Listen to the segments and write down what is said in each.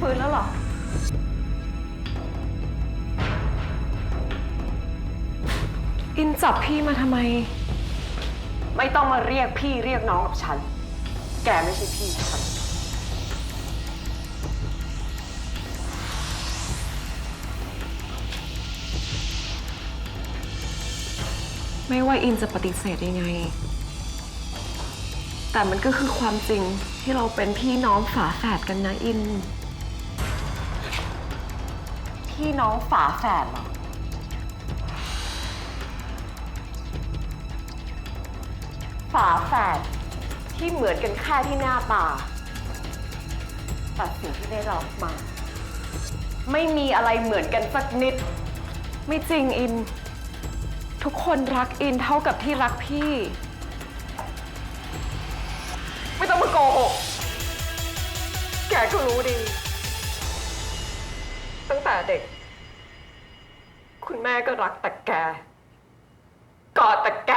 ฟื้นแล้วหรอ อินจับพี่มาทำไม ไม่ต้องมาเรียกพี่เรียกน้องกับฉัน แกไม่ใช่พี่ฉัน ไม่ว่าอินจะปฏิเสธยังไง แต่มันก็คือความจริงที่เราเป็นพี่น้องฝาแฝดกันนะอิน พี่น้องฝาแฝดเหรอ ฝาแฝดที่เหมือนกันแค่ที่หน้าตาแต่สิ่งที่ได้รับมา ไม่มีอะไรเหมือนกันสักนิด ไม่จริงอิน ทุกคนรักอินเท่ากับที่รักพี่ ไม่ต้องมาโกหกแกก็รู้ดี ตั้งแต่เด็ก คุณแม่ก็รักแต่แก กอดแต่แก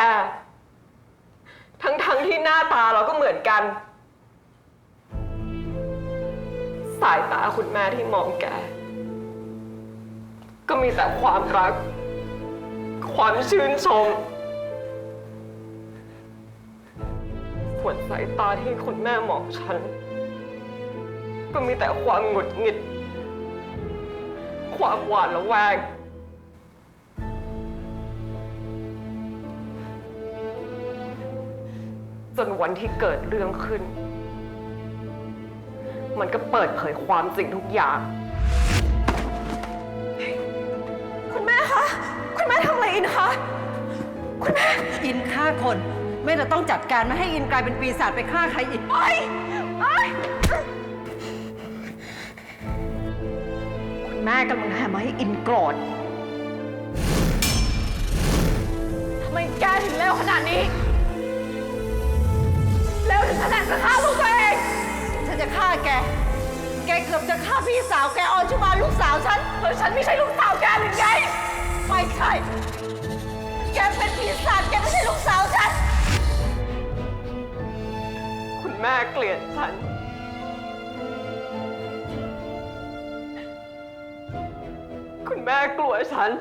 ทั้งๆที่หน้าตาเราก็เหมือนกัน สายตาคุณแม่ที่มองแก ก็มีแต่ความรัก ความชื่นชมส่วนสายตาที่คุณแม่มองฉัน ก็มีแต่ความหงุดหงิด ความหวาดระแวง จนวันที่เกิดเรื่องขึ้น มันก็เปิดเผยความจริงทุกอย่าง คุณแม่คะ คุณแม่ทำอะไรอินคะ คุณแม่ อินฆ่าคนไม่เราต้องจัดการไม่ให้อินกลายเป็นปีศาจไปฆ่าใครอีก ไปไป แม่กำลังทำให้อินโกรธทำไมแกถึงเร็วขนาดนี้ เร็วถึงขนาดจะฆ่าลูกตัวเอง ฉันจะฆ่าแก แกเกือบจะฆ่าพี่สาวแกออนชุมาลูกสาวฉันแล้วฉันไม่ใช่ลูกสาวแกหรือไง ไม่ใช่ แกเป็นปีศาจแกไม่ใช่ลูกสาวฉัน คุณแม่เกลียดฉัน แม่กลัวฉัน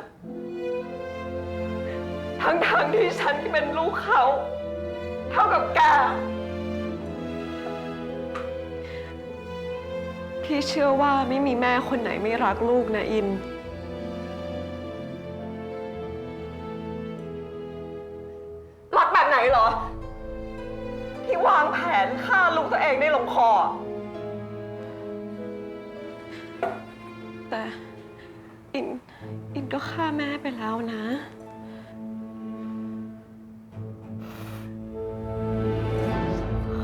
ทั้งๆที่ฉันที่เป็นลูกเขา เท่ากับแก พี่เชื่อว่าไม่มีแม่คนไหนไม่รักลูกนะอิน รักแบบไหนเหรอ ที่วางแผนฆ่าลูกตัวเองได้ลงคอ แต่ ก็ฆ่าแม่ไปแล้วนะ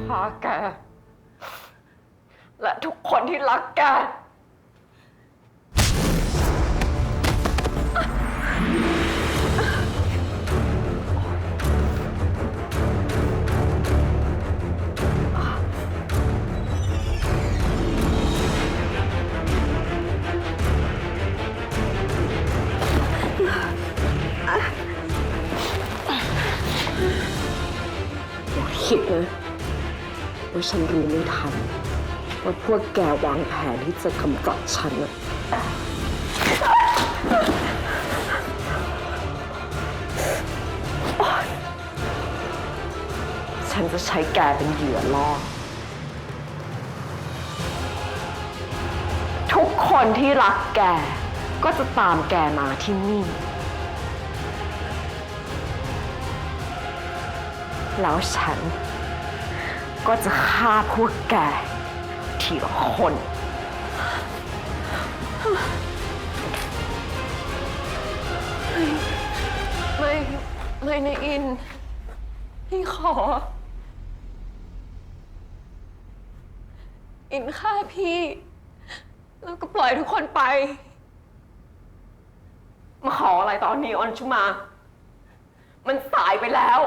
ฆ่าแก และทุกคนที่รักแก นะว่าฉันรู้ไม่ทันว่าพวกแกวางแผนที่จะกำจัดฉันนะฉันจะใช้แกเป็นเหยื่อล่อ ทุกคนที่รักแก ก็จะตามแกมาที่นี่ แล้วฉัน ก็จะฆ่าพวกแกทีละคน ไม่ไม่นะอิน พี่ขอ อินฆ่าพี่ แล้วก็ปล่อยทุกคนไป มาขออะไรตอนนี้ออนชุมา มันสายไปแล้ว